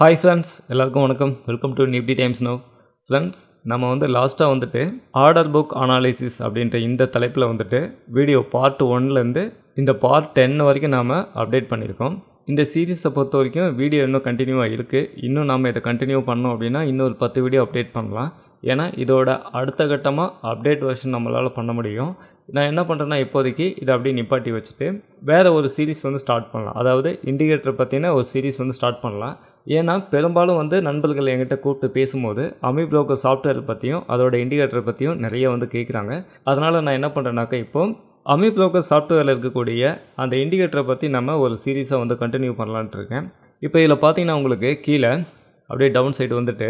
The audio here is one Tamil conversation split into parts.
ஹாய் ஃப்ரெண்ட்ஸ் எல்லாருக்கும் வணக்கம். Welcome to Nifty times no friends நம்ம வந்து லாஸ்ட்டாக வந்துட்டு ஆர்டர் புக் அனாலிசிஸ் அப்படின்ற இந்த தலைப்பில் வந்துட்டு வீடியோ பார்ட் ஒன்லேருந்து இந்த பார்ட் டென் வரைக்கும் நாம் அப்டேட் பண்ணியிருக்கோம். இந்த சீரீஸை பொறுத்த வரைக்கும் வீடியோ இன்னும் கண்டினியூவாக இருக்குது இன்னும் நம்ம இதை கண்டினியூ பண்ணோம் அப்படின்னா இன்னும் ஒரு பத்து வீடியோ அப்டேட் பண்ணலாம். ஏன்னா இதோட அடுத்த கட்டமாக அப்டேட் வெர்ஷன் நம்மளால் பண்ண முடியும். நான் என்ன பண்ணுறேன்னா இப்போதைக்கு இதை அப்படியே நிப்பாட்டி வச்சுட்டு வேறு ஒரு சீரிஸ் வந்து ஸ்டார்ட் பண்ணலாம். அதாவது இண்டிகேட்டர் பற்றின ஒரு சீரிஸ் வந்து ஸ்டார்ட் பண்ணலாம். ஏன்னா பெரும்பாலும் வந்து நண்பர்கள் என்கிட்ட கூப்பிட்டு பேசும்போது அமி ப்ரோக்கர் சாஃப்ட்வேர் பற்றியும் அதோட இண்டிகேட்டர் பற்றியும் நிறைய வந்து கேட்குறாங்க அதனால் நான் என்ன பண்ணுறேன்னாக்கா இப்போ அமி ப்ரோக்கர் சாஃப்ட்வேரில் இருக்கக்கூடிய அந்த இண்டிகேட்டரை பற்றி நம்ம ஒரு சீரீஸாக வந்து கண்டினியூ பண்ணலான்ட்டு இருக்கேன். இப்போ இதில் பார்த்தீங்கன்னா உங்களுக்கு கீழே அப்படியே டவுன் சைடு வந்துட்டு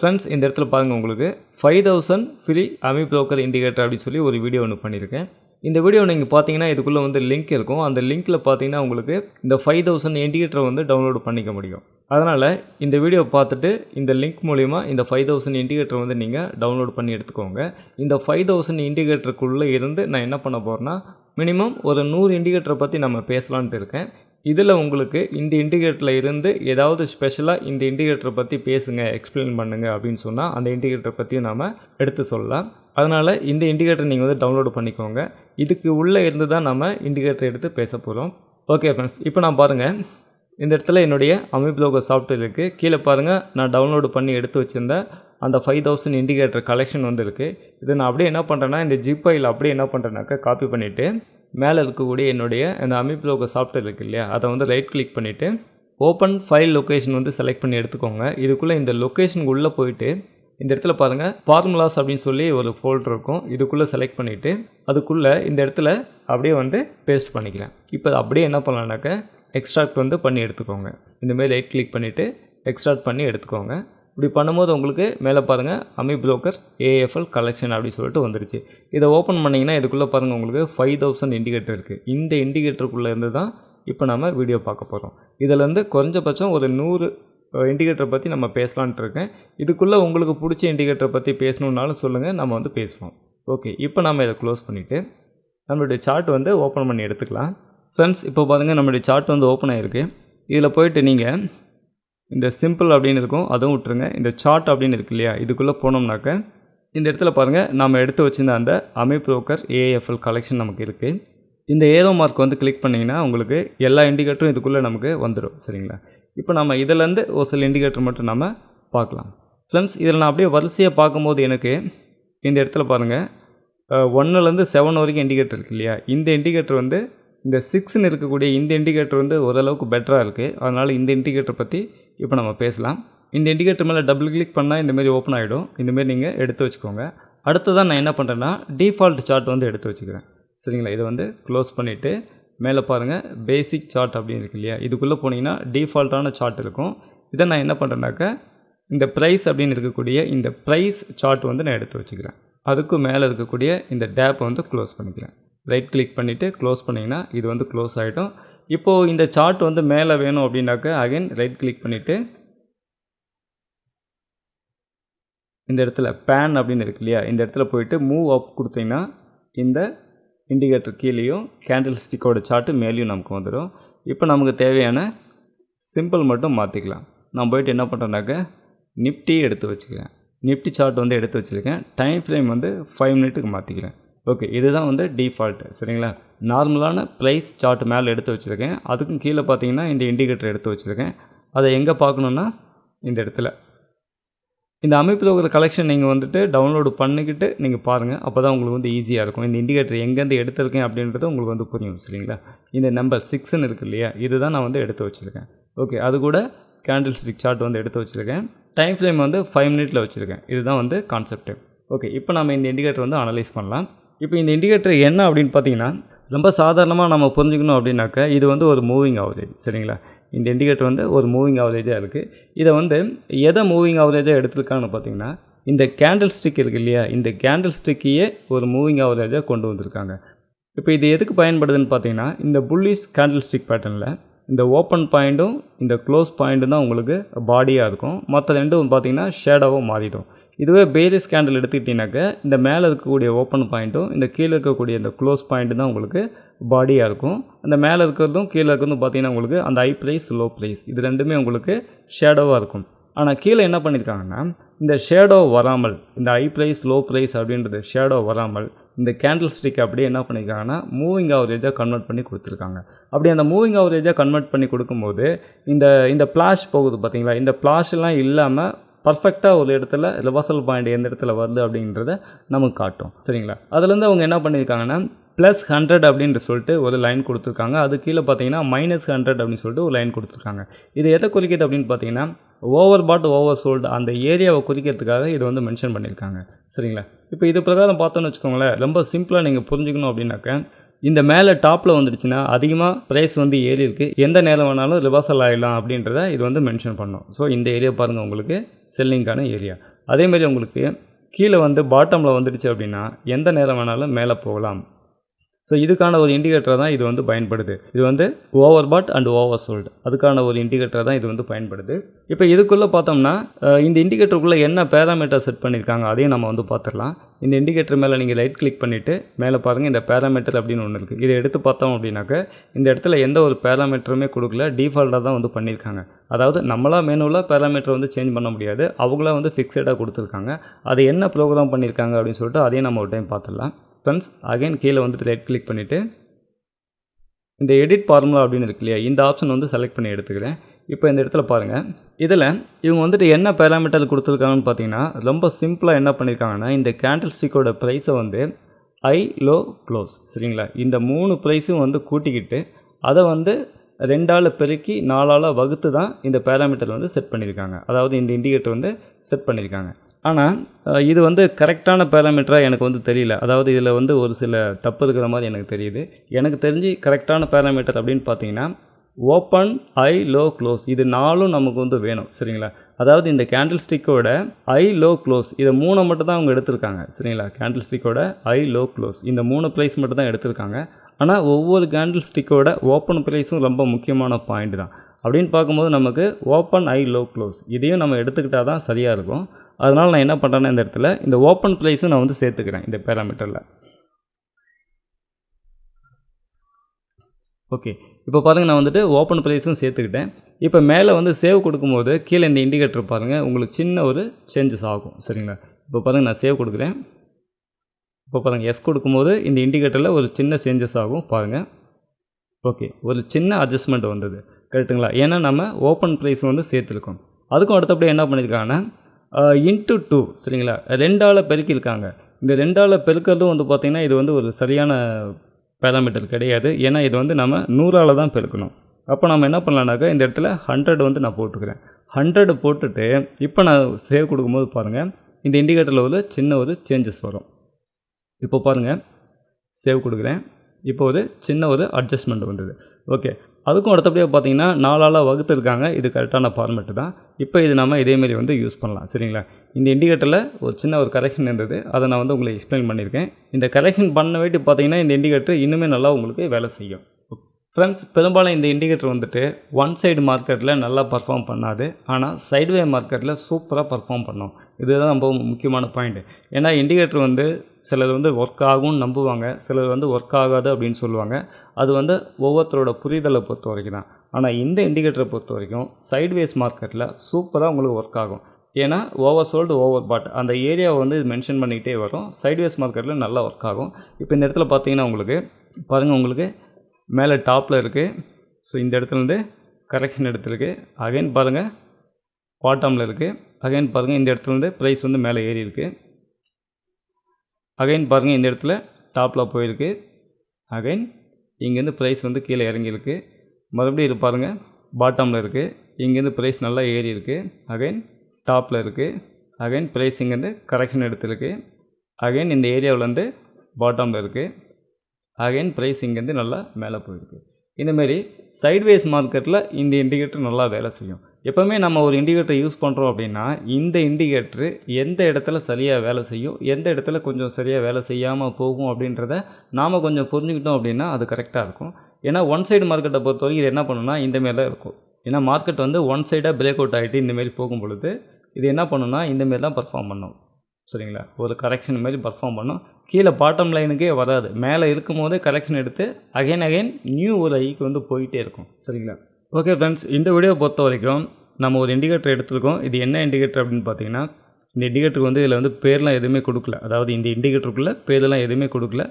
ஃப்ரெண்ட்ஸ் இந்த இடத்துல பாருங்கள் உங்களுக்கு. ஃபைவ் தௌசண்ட் ஃப்ரீ அமி ப்ரோக்கர் இண்டிகேட்டர் அப்படின்னு சொல்லி ஒரு வீடியோ ஒன்று பண்ணியிருக்கேன். இந்த வீடியோ நீங்கள் பார்த்தீங்கன்னா இதுக்குள்ளே வந்து லிங்க் இருக்கும். அந்த லிங்க்கில் பார்த்தீங்கன்னா உங்களுக்கு இந்த ஃபைவ் தௌசண்ட் இண்டிகேட்டரை வந்து டவுன்லோட் பண்ணிக்க முடியும். அதனால் இந்த வீடியோ பார்த்துட்டு இந்த லிங்க் மூலிமா இந்த ஃபைவ் தௌசண்ட் இண்டிகேட்டர் வந்து நீங்கள் டவுன்லோட் பண்ணி எடுத்துக்கோங்க. இந்த ஃபைவ் தௌசண்ட் இண்டிகேட்டருக்குள்ளே இருந்து நான் என்ன பண்ண போகிறேன்னா மினிமம் ஒரு நூறு இண்டிகேட்டரை பற்றி நம்ம பேசலான்ட்டு இருக்கேன். இதில் உங்களுக்கு இந்த இண்டிகேட்டரில் இருந்து ஏதாவது ஸ்பெஷலாக இந்த இண்டிகேட்டரை பற்றி பேசுங்க எக்ஸ்பிளைன் பண்ணுங்க அப்படின்னு சொன்னால் அந்த இண்டிகேட்டரை பற்றியும் நாம் எடுத்து சொல்லலாம். அதனால் இந்த இண்டிகேட்டர் நீங்கள் வந்து டவுன்லோட் பண்ணிக்கோங்க. இதுக்கு உள்ளே இருந்து தான் நம்ம இண்டிகேட்டர் எடுத்து பேச போகிறோம் ஓகே ஃப்ரெண்ட்ஸ் இப்போ நான் பாருங்கள் இந்த இடத்துல என்னுடைய அமிப்லோகோ சாஃப்ட்வேர் இருக்குது கீழே பாருங்கள் நான் டவுன்லோடு பண்ணி எடுத்து வச்சுருந்தேன் அந்த ஃபைவ் தௌசண்ட் இண்டிகேட்டர் கலெக்ஷன் வந்துருக்கு. இதை நான் அப்படியே என்ன பண்ணுறேன்னா இந்த ஜிப் ஃபைல் அப்படியே என்ன பண்ணுறேன்னாக்கா காப்பி பண்ணிவிட்டு மேலே இருக்கக்கூடிய என்னுடைய அந்த அமிப்லோகோ சாஃப்ட்வேர் இருக்குது இல்லையா அதை வந்து ரைட் கிளிக் பண்ணிவிட்டு ஓப்பன் ஃபைல் லொக்கேஷன் வந்து செலக்ட் பண்ணி எடுத்துக்கோங்க. இதுக்குள்ளே இந்த லொக்கேஷனுக்கு உள்ளே போயிட்டு இந்த இடத்துல பாருங்கள் ஃபார்முலாஸ் அப்படின்னு சொல்லி ஒரு ஃபோல்டர் இருக்கும். இதுக்குள்ளே செலக்ட் பண்ணிவிட்டு அதுக்குள்ளே இந்த இடத்துல அப்படியே வந்து பேஸ்ட் பண்ணிக்கிறேன். இப்போ அப்படியே என்ன பண்ணலான்னாக்க எக்ஸ்ட்ராக்ட் வந்து பண்ணி எடுத்துக்கோங்க. இந்தமாரி ரைட் கிளிக் பண்ணிவிட்டு எக்ஸ்ட்ராக்ட் பண்ணி எடுத்துக்கோங்க. இப்படி பண்ணும்போது உங்களுக்கு மேலே பாருங்கள் அமி ப்ரோக்கர் ஏஎஃப்எல் கலெக்ஷன் அப்படின்னு சொல்லிட்டு வந்துருச்சு. இதை ஓப்பன் பண்ணிங்கன்னா இதுக்குள்ளே பாருங்கள் உங்களுக்கு ஃபைவ் தௌசண்ட் இண்டிகேட்டர் இருக்குது இந்த இண்டிகேட்டருக்குள்ளே இருந்து தான் இப்போ நம்ம வீடியோ பார்க்க போகிறோம் இதிலேருந்து குறைஞ்சபட்சம் ஒரு நூறு இண்டிகேட்டரை பற்றி நம்ம பேசலான்ட்டு இருக்கேன். இதுக்குள்ளே உங்களுக்கு பிடிச்ச இண்டிகேட்டரை பற்றி பேசணுன்னாலும் சொல்லுங்கள் நம்ம வந்து பேசுவோம். ஓகே இப்போ நம்ம இதை க்ளோஸ் பண்ணிவிட்டு நம்மளுடைய சார்ட் வந்து ஓப்பன் பண்ணி எடுத்துக்கலாம். ஃப்ரெண்ட்ஸ் இப்போ பாருங்கள் நம்மளுடைய சார்ட் வந்து ஓப்பன் ஆகிருக்கு இதில் போயிட்டு நீங்கள் இந்த சிம்பிள் அப்படின்னு இருக்கும் அதுவும் விட்டுருங்க. இந்த சார்ட் அப்படின்னு இருக்கு இல்லையா இதுக்குள்ளே போனோம்னாக்க இந்த இடத்துல பாருங்கள் நம்ம எடுத்து வச்சுருந்த அந்த அமி ப்ரோக்கர் ஏஎஃப்எல் கலெக்ஷன் நமக்கு இருக்குது இந்த ஏரோ மார்க் வந்து கிளிக் பண்ணிங்கன்னா உங்களுக்கு எல்லா இண்டிகேட்டரும் இதுக்குள்ளே நமக்கு வந்துடும் சரிங்களா? இப்போ நம்ம இதிலேருந்து ஒரு சில இண்டிகேட்டர் மட்டும் நம்ம பார்க்கலாம். ஃப்ரெண்ட்ஸ் இதில் நான் அப்படியே வரிசையாக பார்க்கும்போது எனக்கு இந்த இடத்துல பாருங்கள் ஒன்றுலேருந்து செவன் வரைக்கும் இண்டிகேட்டர் இருக்கு இல்லையா? இந்த இண்டிகேட்டர் வந்து இந்த சிக்ஸ்னு இருக்கக்கூடிய இந்த இண்டிகேட்டர் வந்து ஓரளவுக்கு பெட்டராக இருக்குது அதனால் இந்த இண்டிகேட்டர் பற்றி இப்போ நம்ம பேசலாம். இந்த இண்டிகேட்டர் மேலே டபுள் கிளிக் பண்ணால் இந்தமாரி ஓப்பன் ஆகிடும் இந்தமாரி நீங்கள் எடுத்து வச்சுக்கோங்க. அடுத்ததான் நான் என்ன பண்ணுறேன்னா டிஃபால்ட் சார்ட் வந்து எடுத்து வச்சுக்கிறேன். சரிங்களா? இதை வந்து க்ளோஸ் பண்ணிவிட்டு மேலே பாருங்கள் பேசிக் சார்ட் அப்படின்னு இருக்கு இல்லையா? இதுக்குள்ளே போனீங்கன்னா டிஃபால்ட்டான சார்ட் இருக்கும். இதை நான் என்ன பண்ணுறேன்னாக்க இந்த ப்ரைஸ் அப்படின்னு இருக்கக்கூடிய இந்த ப்ரைஸ் சார்ட் வந்து நான் எடுத்து வச்சுக்கிறேன். அதுக்கு மேலே இருக்கக்கூடிய இந்த டேப்பை வந்து க்ளோஸ் பண்ணிக்கிறேன். ரைட் கிளிக் பண்ணிவிட்டு க்ளோஸ் பண்ணிங்கன்னா இது வந்து க்ளோஸ் ஆகிடும் இப்போது இந்த சார்ட் வந்து மேலே வேணும் அப்படின்னாக்க அகைன் ரைட் கிளிக் பண்ணிவிட்டு இந்த இடத்துல பேன் அப்படின்னு இருக்கு இல்லையா? இந்த இடத்துல போயிட்டு மூவ் அப் கொடுத்தீங்கன்னா இந்த இண்டிகேட்டர் கீழேயும் கேண்டில் ஸ்டிக்கோட சார்ட்டு மேலேயும் நமக்கு வந்துடும் இப்போ நமக்கு தேவையான சிம்பிள் மட்டும் மாற்றிக்கலாம் நான் போயிட்டு என்ன பண்ணுறேன்னாக்க நிஃப்டி எடுத்து வச்சுக்கிறேன். நிஃப்டி சார்ட் வந்து எடுத்து வச்சுருக்கேன். டைம் ஃப்ரேம் வந்து ஃபைவ் மினிட்டுக்கு மாற்றிக்கிறேன் ஓகே இதுதான் வந்து டிஃபால்ட்டு சரிங்களா? நார்மலான ப்ரைஸ் சார்ட் மேலே எடுத்து வச்சுருக்கேன். அதுக்கும் கீழே பார்த்தீங்கன்னா இந்த இண்டிகேட்டர் எடுத்து வச்சுருக்கேன். அதை எங்கே பார்க்கணுன்னா இந்த இடத்துல. இந்த அமைப்பில் இருக்கிற கலெக்ஷன் நீங்கள் வந்துட்டு டவுன்லோடு பண்ணிக்கிட்டு நீங்கள் பாருங்கள் அப்போ தான் உங்களுக்கு வந்து ஈஸியாக இருக்கும். இந்த இண்டிகேட்டர் எங்கேருந்து எடுத்திருக்கேன் அப்படின்றது உங்களுக்கு வந்து புரியும் சரிங்களா? இந்த நம்பர் சிக்ஸ்ன்னு இருக்குது இல்லையா? இதுதான் நான் வந்து எடுத்து வச்சுருக்கேன். ஓகே அது கூட கேண்டில் ஸ்டிக் சார்ட் வந்து எடுத்து வச்சுருக்கேன். டைம் ஃப்ரேம் வந்து ஃபைவ் மினிட்டில் வச்சுருக்கேன். இதுதான் வந்து கான்செப்ட்டு ஓகே இப்போ நம்ம இந்த இண்டிகேட்டர் வந்து அனலைஸ் பண்ணலாம். இப்போ இந்த இண்டிகேட்டர் என்ன அப்படின்னு பார்த்தீங்கன்னா ரொம்ப சாதாரணமாக நம்ம புரிஞ்சுக்கணும் அப்படின்னாக்க இது வந்து ஒரு மூவிங் ஆகுது சரிங்களா? இந்த இண்டிகேட்டர் வந்து ஒரு மூவிங் ஆவரேஜாக இருக்குது இதை வந்து எதை மூவிங் ஆவரேஜாக எடுத்திருக்காங்கன்னு பார்த்தீங்கன்னா இந்த கேண்டில் ஸ்டிக் இருக்குது இல்லையா? இந்த கேண்டில் ஸ்டிக்கையே ஒரு மூவிங் ஆவரேஜாக கொண்டு வந்திருக்காங்க. இப்போ இது எதுக்கு பயன்படுதுன்னு பார்த்தீங்கன்னா இந்த புல்லிஸ் கேண்டில் ஸ்டிக் பேட்டர்னில் இந்த ஓப்பன் பாயிண்ட்டும் இந்த க்ளோஸ் பாயிண்ட்டும் தான் உங்களுக்கு பாடியாக இருக்கும். மற்ற ரெண்டும் பார்த்தீங்கன்னா ஷேடாகவும் மாறிடும். இதுவே பேரிஸ் கேண்டில் எடுத்துக்கிட்டிங்கனாக்க இந்த மேலே இருக்கக்கூடிய ஓப்பன் பாயிண்ட்டும் இந்த கீழே இருக்கக்கூடிய இந்த க்ளோஸ் பாயிண்ட்டு தான் உங்களுக்கு பாடியாக இருக்கும். அந்த மேலே இருக்கிறதும் கீழே இருக்கிறதும் பார்த்தீங்கன்னா உங்களுக்கு அந்த ஹை ப்ரைஸ் லோ ப்ரைஸ் இது ரெண்டுமே உங்களுக்கு ஷேடோவாக இருக்கும். ஆனால் கீழே என்ன பண்ணியிருக்காங்கன்னா இந்த ஷேடோ வராமல் இந்த ஹை ப்ரைஸ் லோ ப்ரைஸ் அப்படின்றது ஷேடோ வராமல் இந்த கேண்டில் ஸ்டிக் அப்படியே என்ன பண்ணியிருக்காங்கன்னா மூவிங் ஆவரேஜாக கன்வெர்ட் பண்ணி கொடுத்துருக்காங்க. அப்படி அந்த மூவிங் ஆவரேஜாக கன்வெர்ட் பண்ணி கொடுக்கும்போது இந்த இந்த ப்ளாஷ் போகுது பார்த்தீங்களா இந்த ஃப்ளாஷ்லாம் இல்லாமல் பர்ஃபெக்டாக ஒரு இடத்துல ரிவர்சல் பாயிண்ட் எந்த இடத்துல வருது அப்படின்றத நமக்கு காட்டும். சரிங்களா? அதுலேருந்து அவங்க என்ன பண்ணியிருக்காங்கன்னா ப்ளஸ் ஹண்ட்ரட் அப்படின்ட்டு சொல்லிட்டு ஒரு லைன் கொடுத்துருக்காங்க. அது கீழே பார்த்தீங்கன்னா மைனஸ் ஹண்ட்ரட் அப்படின்னு சொல்லிட்டு ஒரு லைன் கொடுத்துருக்காங்க. இது எதை குறிக்கிது அப்படின்னு பார்த்தீங்கன்னா ஓவர் பாட் ஓவர் சோல்டு அந்த ஏரியாவை குறிக்கிறதுக்காக இது வந்து மென்ஷன் பண்ணியிருக்காங்க. சரிங்களா? இப்போ இது பிரகாரம் பார்த்தோன்னு வச்சுக்கோங்களேன் ரொம்ப சிம்பிளாக நீங்கள் புரிஞ்சுக்கணும் அப்படின்னாக்க இந்த மேலே டாப்பில் வந்துடுச்சுன்னா அதிகமாக ப்ரைஸ் வந்து ஏறி இருக்குது எந்த நேரம் வேணாலும் ரிவர்சல் ஆகிடலாம் அப்படின்றத இது வந்து மென்ஷன் பண்ணோம். ஸோ இந்த ஏரியா பாருங்கள் உங்களுக்கு செல்லிங்கான ஏரியா அதேமாரி உங்களுக்கு கீழே வந்து பாட்டமில் வந்துடுச்சு அப்படின்னா எந்த நேரம் வேணாலும் மேலே போகலாம். ஸோ இதுக்கான ஒரு இண்டிகேட்டர் தான் இது வந்து பயன்படுது. இது வந்து over bought and over sold அதுக்கான ஒரு இண்டிகேட்டர் தான் இது வந்து பயன்படுது. இப்போ இதுக்குள்ளே பார்த்தோம்னா இந்த இண்டிகேட்டருக்குள்ளே என்ன பேராமீட்டர் செட் பண்ணியிருக்காங்க அதையும் நம்ம வந்து பார்த்துடலாம். இந்த இண்டிகேட்டர் மேலே நீங்கள் ரைட் கிளிக் பண்ணிவிட்டு மேலே பாருங்கள் இந்த பேராமீட்டர் அப்படின்னு ஒன்று இருக்குது இதை எடுத்து பார்த்தோம் அப்படின்னாக்க இந்த இடத்துல எந்த ஒரு பேராமீட்டருமே கொடுக்கல டிஃபால்ட்டாக தான் வந்து பண்ணியிருக்காங்க அதாவது நம்மளாக மேனுவலாக பேராமீட்டர் வந்து சேஞ்ச் பண்ண முடியாது. அவங்களா வந்து ஃபிக்ஸடாக கொடுத்துருக்காங்க. அது என்ன ப்ரோக்ராம் பண்ணியிருக்காங்க அப்படின்னு சொல்லிட்டு அதையும் நம்ம ஒரு டைம் பார்த்துடலாம். ஃப்ரெண்ட்ஸ் அகைன் கீழே வந்துட்டு ரைட் கிளிக் பண்ணிவிட்டு இந்த எடிட் ஃபார்முலா அப்படின்னு இருக்கு இல்லையா இந்த ஆப்ஷன் வந்து செலக்ட் பண்ணி எடுத்துக்கிறேன். இப்போ இந்த இடத்துல பாருங்கள் இதில் இவங்க வந்துட்டு என்ன பேராமீட்டர் கொடுத்துருக்காங்கன்னு பார்த்தீங்கன்னா ரொம்ப சிம்பிளாக என்ன பண்ணியிருக்காங்கன்னா இந்த கேண்டில் ஸ்டிக்கோட ப்ரைஸை வந்து ஐ லோ க்ளோஸ் சரிங்களா? இந்த மூணு ப்ரைஸும் வந்து கூட்டிக்கிட்டு அதை வந்து ரெண்டால் பெருக்கி நாலால் வகுத்து தான் இந்த பேராமீட்டர் வந்து செட் பண்ணியிருக்காங்க அதாவது இந்த இண்டிகேட்டர் வந்து செட் பண்ணியிருக்காங்க ஆனால் இது வந்து கரெக்டான பேராமீட்டராக எனக்கு வந்து தெரியல. அதாவது இதில் வந்து ஒரு சில தப்பு இருக்கிற மாதிரி எனக்கு தெரியுது. எனக்கு தெரிஞ்சு கரெக்டான பேராமீட்டர் அப்படின்னு பார்த்தீங்கன்னா ஓப்பன் ஐ லோ க்ளோஸ் இது நாலும் நமக்கு வந்து வேணும் சரிங்களா? அதாவது இந்த கேண்டில் ஸ்டிக்கோட ஐ லோ க்ளோஸ் இதை மூணை மட்டும் தான் அவங்க எடுத்திருக்காங்க சரிங்களா? கேண்டில் ஸ்டிக்கோட ஐ லோ க்ளோஸ் இந்த மூணு ப்ரைஸ் மட்டும் தான் எடுத்திருக்காங்க. ஆனால் ஒவ்வொரு கேண்டில் ஸ்டிக்கோட ஓப்பன் ப்ரைஸும் ரொம்ப முக்கியமான பாயிண்ட் தான். அப்படின்னு பார்க்கும்போது நமக்கு ஓப்பன் ஐ லோ க்ளோஸ் இதையும் நம்ம எடுத்துக்கிட்டால் தான் சரியாக இருக்கும். அதனால் நான் என்ன பண்ணுறேன்னா இந்த இடத்துல இந்த ஓப்பன் ப்ரைஸும் நான் வந்து சேர்த்துக்கிறேன் இந்த பேராமீட்டரில் ஓகே இப்போ பாருங்கள் நான் வந்துட்டு ஓப்பன் ப்ரைஸும் சேர்த்துக்கிட்டேன். இப்போ மேலே வந்து சேவ் கொடுக்கும்போது கீழே இந்த இண்டிகேட்டர் பாருங்கள் உங்களுக்கு சின்ன ஒரு சேஞ்சஸ் ஆகும். சரிங்களா? இப்போ பாருங்கள் நான் சேவ் கொடுக்குறேன். இப்போ பாருங்கள் எஸ் கொடுக்கும்போது இந்த இண்டிகேட்டரில் ஒரு சின்ன சேஞ்சஸ் ஆகும். பாருங்கள் ஓகே ஒரு சின்ன அட்ஜஸ்ட்மெண்ட் வந்தது. கரெக்ட்டுங்களா ஏன்னா நம்ம ஓப்பன் ப்ரைஸ் வந்து சேர்த்துருக்கோம். அதுக்கும் அடுத்தபடி என்ன பண்ணியிருக்காங்கன்னா இன்ட்டு டூ சரிங்களா? ரெண்டால் பெருக்கியிருக்காங்க. இந்த ரெண்டால் பெருக்கிறதும் வந்து பார்த்திங்கன்னா இது வந்து ஒரு சரியான பேராமீட்டர் கிடையாது. ஏன்னா இது வந்து நம்ம நூறால் தான் பெருக்கணும். அப்போ நம்ம என்ன பண்ணலான்னாக்கா இந்த இடத்துல ஹண்ட்ரட் வந்து நான் போட்டுக்கிறேன். ஹண்ட்ரட் போட்டுட்டு இப்போ நான் சேவ் கொடுக்கும்போது பாருங்கள் இந்த இண்டிகேட்டரில் ஒரு சின்ன ஒரு சேஞ்சஸ் வரும். இப்போ பாருங்கள் சேவ் கொடுக்குறேன். இப்போ ஒரு சின்ன ஒரு அட்ஜஸ்ட்மெண்ட் வந்தது. ஓகே அதுக்கும் அடுத்தபடியாக பார்த்தீங்கன்னா நாலால் வகுத்துருக்காங்க. இது கரெக்டான ஃபார்மேட்டு தான். இப்போ இது நம்ம இதேமாரி வந்து யூஸ் பண்ணலாம். சரிங்களா? இந்த இண்டிகேட்டரில் ஒரு சின்ன ஒரு கரெக்ஷன் இருந்தது. அதை நான் வந்து உங்களுக்கு எக்ஸ்பிளைன் பண்ணியிருக்கேன். இந்த கரெக்ஷன் பண்ண வேண்டி பார்த்தீங்கன்னா இந்த இண்டிகேட்டர் இன்னுமே நல்லா உங்களுக்கு வேலை செய்யும். ஃப்ரெண்ட்ஸ் பெரும்பாலும் இந்த இண்டிகேட்டர் வந்துட்டு ஒன் சைடு மார்க்கெட்டில் நல்லா பர்ஃபார்ம் பண்ணாது. ஆனால் சைடுவே மார்க்கெட்டில் சூப்பராக பர்ஃபார்ம் பண்ணும். இதுதான் ரொம்ப முக்கியமான பாயிண்ட் ஏன்னா இண்டிகேட்டர் வந்து சிலர் வந்து ஒர்க் ஆகும்னு நம்புவாங்க. சிலர் வந்து ஒர்க் ஆகாது அப்படின்னு சொல்லுவாங்க. அது வந்து ஒவ்வொருத்தரோட புரிதலை பொறுத்த வரைக்கும் தான் ஆனால் இந்த இண்டிகேட்டரை பொறுத்த வரைக்கும் சைட்வேஸ் மார்க்கெட்டில் சூப்பராக உங்களுக்கு ஒர்க் ஆகும். ஏன்னா ஓவர் சோல்டு ஓவர் பாட் அந்த ஏரியாவை வந்து இது மென்ஷன் பண்ணிக்கிட்டே வரும். சைட்வேஸ் மார்க்கெட்டில் நல்லா ஒர்க் ஆகும். இப்போ இந்த இடத்துல பார்த்தீங்கன்னா உங்களுக்கு பாருங்கள் உங்களுக்கு மேலே டாப்பில் இருக்குது ஸோ இந்த இடத்துலேருந்து கரெக்ஷன் எடுத்துருக்கு. அகைன் பாருங்கள் பாட்டமில் இருக்குது அகைன் பாருங்கள் இந்த இடத்துலேருந்து ப்ரைஸ் வந்து மேலே ஏறி இருக்குது அகைன் பாருங்கள் இந்த இடத்துல டாப்பில் போயிருக்கு. அகைன் இங்கேருந்து ப்ரைஸ் வந்து கீழே இறங்கியிருக்கு. மறுபடியும் இது பாருங்கள் பாட்டமில் இருக்குது இங்கேருந்து ப்ரைஸ் நல்லா ஏறி இருக்குது அகைன் டாப்பில் இருக்குது அகைன் ப்ரைஸ் இங்கேருந்து கரெக்ஷன் எடுத்திருக்கு. அகைன் இந்த ஏரியாவிலேருந்து பாட்டமில் இருக்குது அகைன் ப்ரைஸ் இங்கேருந்து நல்லா மேலே போயிருக்கு. இந்தமாரி சைட்வேஸ் மார்க்கெட்டில் இந்த இண்டிகேட்டர் நல்லா வேலை செய்யும். எப்போவுமே நம்ம ஒரு இண்டிகேட்டர் யூஸ் பண்ணுறோம் அப்படின்னா இந்த இண்டிகேட்டரு எந்த இடத்துல சரியாக வேலை செய்யும் எந்த இடத்துல கொஞ்சம் சரியாக வேலை செய்யாமல் போகும் அப்படின்றத நாம் கொஞ்சம் புரிஞ்சுக்கிட்டோம் அப்படின்னா அது கரெக்டாக இருக்கும். ஏன்னா ஒன் சைடு மார்க்கெட்டை பொறுத்த வரைக்கும் இது என்ன பண்ணுன்னா இந்தமாரி தான் இருக்கும். ஏன்னா மார்க்கெட் வந்து ஒன் சைடாக பிரேக் அவுட் ஆகிட்டு இந்தமாரி போகும் பொழுது இது என்ன பண்ணுன்னா இந்தமாரி தான் பர்ஃபார்ம் பண்ணும். சரிங்களா? ஒரு கரெக்ஷன் மாதிரி பர்ஃபார்ம் பண்ணும். கீழே பாட்டம் லைனுக்கே வராது. மேலே இருக்கும் போதே கரெக்ஷன் எடுத்து அகைன் அகைன் நியூ ஒரு ஐக்கு வந்து போயிட்டே இருக்கும். சரிங்களா? ஓகே ஃப்ரெண்ட்ஸ் இந்த வீடியோ பொறுத்த வரைக்கும் நம்ம ஒரு இண்டிகேட்டர் எடுத்திருக்கோம். இது என்ன இண்டிகேட்டர் அப்படின்னு பார்த்தீங்கன்னா இந்த இண்டிகேட்டருக்கு வந்து இதில் வந்து பேர்லாம் எதுவுமே கொடுக்கல. அதாவது இந்த இண்டிகேட்டருக்குள்ளே பேர்லாம் எதுவுமே கொடுக்கல.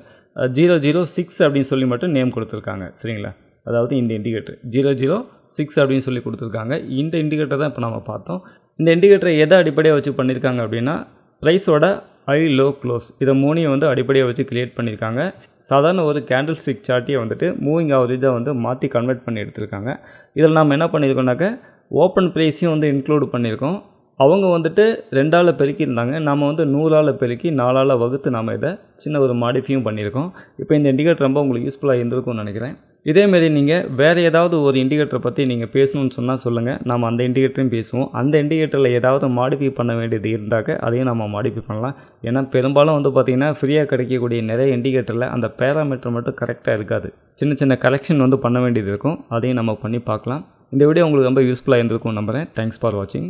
ஜீரோ ஜீரோ சிக்ஸ் அப்படின்னு சொல்லி மட்டும் நேம் கொடுத்துருக்காங்க. சரிங்களா? அதாவது இந்த இண்டிகேட்டர் ஜீரோ ஜீரோ சிக்ஸ் அப்படின்னு சொல்லி கொடுத்துருக்காங்க. இந்த இண்டிகேட்டர் தான் இப்போ நம்ம பார்த்தோம். இந்த இண்டிகேட்டரை எதை அடிப்படையாக வச்சு பண்ணியிருக்காங்க அப்படின்னா ப்ரைஸோட ஹை லோ க்ளோஸ். இதை மூணையும் வந்து அடிப்படையாக வச்சு கிரியேட் பண்ணியிருக்காங்க. சாதாரண ஒரு கேண்டில் ஸ்டிக் சார்ட்டையே வந்துட்டு மூவிங் ஆவரேஜாக வந்து மாற்றி கன்வெர்ட் பண்ணி எடுத்திருக்காங்க. இதில் நம்ம என்ன பண்ணியிருக்கோம்னாக்க ஓப்பன் ப்ரைஸையும் வந்து இன்க்ளூட் பண்ணியிருக்கோம். அவங்க வந்துட்டு ரெண்டால் பெருக்கியிருந்தாங்க. நம்ம வந்து நூறால் பெருக்கி நாலால் வகுத்து நாம் இதை சின்ன ஒரு மாடிஃபையும் பண்ணியிருக்கோம். இப்போ இந்த இண்டிகேட்டர் ரொம்ப உங்களுக்கு யூஸ்ஃபுல்லாக இருந்திருக்கும்னு நினைக்கிறேன். இதேமாரி நீங்கள் வேறு ஏதாவது ஒரு இண்டிகேட்டரை பற்றி நீங்கள் பேசணும்னு சொன்னால் சொல்லுங்கள் நம்ம அந்த இண்டிகேட்டரையும் பேசுவோம். அந்த இண்டிகேட்டரில் ஏதாவது மாடிஃபை பண்ண வேண்டியது இருந்தாக்க அதையும் நம்ம மாடிஃபை பண்ணலாம். ஏன்னா பெரும்பாலும் வந்து பார்த்திங்கன்னா ஃப்ரீயாக கிடைக்கக்கூடிய நிறைய இண்டிகேட்டரில் அந்த பேராமீட்டர் மட்டும் கரெக்டாக இருக்காது. சின்ன சின்ன கரெக்ஷன் வந்து பண்ண வேண்டியது இருக்கும். அதையும் நம்ம பண்ணி பார்க்கலாம். இந்த வீடியோ உங்களுக்கு ரொம்ப யூஸ்ஃபுல்லாக இருந்திருக்கும் நம்புகிறேன் தேங்க்ஸ் ஃபார் வாட்சிங்